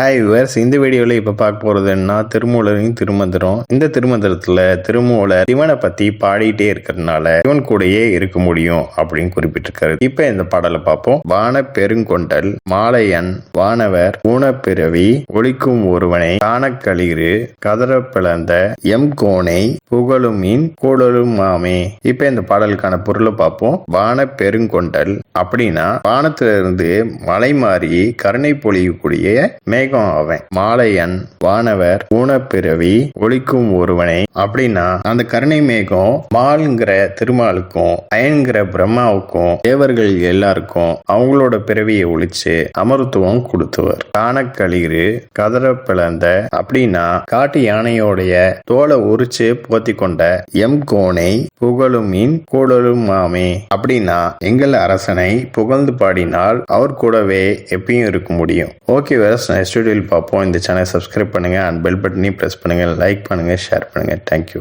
Hi viewers இந்த வீடியோவில் இப்போ பார்க்க போகிறதுன்னா திருமூலரின் திருமந்திரம். இந்த திருமந்திரத்தில் திருமூலர் சிவனை பற்றி பாடிட்டே இருக்கிறதுனால சிவன் கூடயே இருக்க முடியும் அப்படின்னு குறிப்பிட்டிருக்காரு. இப்போ இந்த பாடலை பார்ப்போம். வான பெருங்கொண்டல் மாலையன் வானவர் ஊனப்பிறவி ஒழிக்கும் ஒருவனை காணக்களிறு கதற பிளந்த எம் கோனை புகழுமின் கூடலும் மாமே. இப்போ இந்த பாடலுக்கான பொருளை பார்ப்போம். வான பெருங்கொண்டல் அப்படின்னா வானத்திலிருந்து மலை மாறி கருணை பொழியக்கூடிய மேகம் அவன். மாலையன் வானவர் ஊனப்பிறவி ஒழிக்கும் ஒருவனை. அப்படின்னா அந்த கருணை மேகம் மால்ங்கிற திருமாலுக்கும் அயன்கிற பிரம்மாவுக்கும் தேவர்கள் எல்லாருக்கும் அவங்களோட பிறவியை ஒழிச்சு அமருத்துவம் கொடுத்தவர். காணக்களிறு கதற பிளந்த அப்படின்னா காட்டு யானையோடைய தோலை உரிச்சு போத்தி கொண்ட எம் கோனை புகழுமின் கூடலும் மாமே அப்படின்னா எங்கள் அரசனை புகழ்ந்து பாடினால் அவர் கூடவே எப்பயும் இருக்க முடியும். ஓகே வேஸ் நெக்ஸ்ட் ஷெடியூல் பார்ப்போம். இந்த சேனல் சப்ஸ்கிரைப் பண்ணுங்கள் அண்ட் பெல் பட்டனையும் ப்ரெஸ் பண்ணுங்கள் லைக் பண்ணுங்கள் ஷேர் பண்ணுங்கள் தேங்க்யூ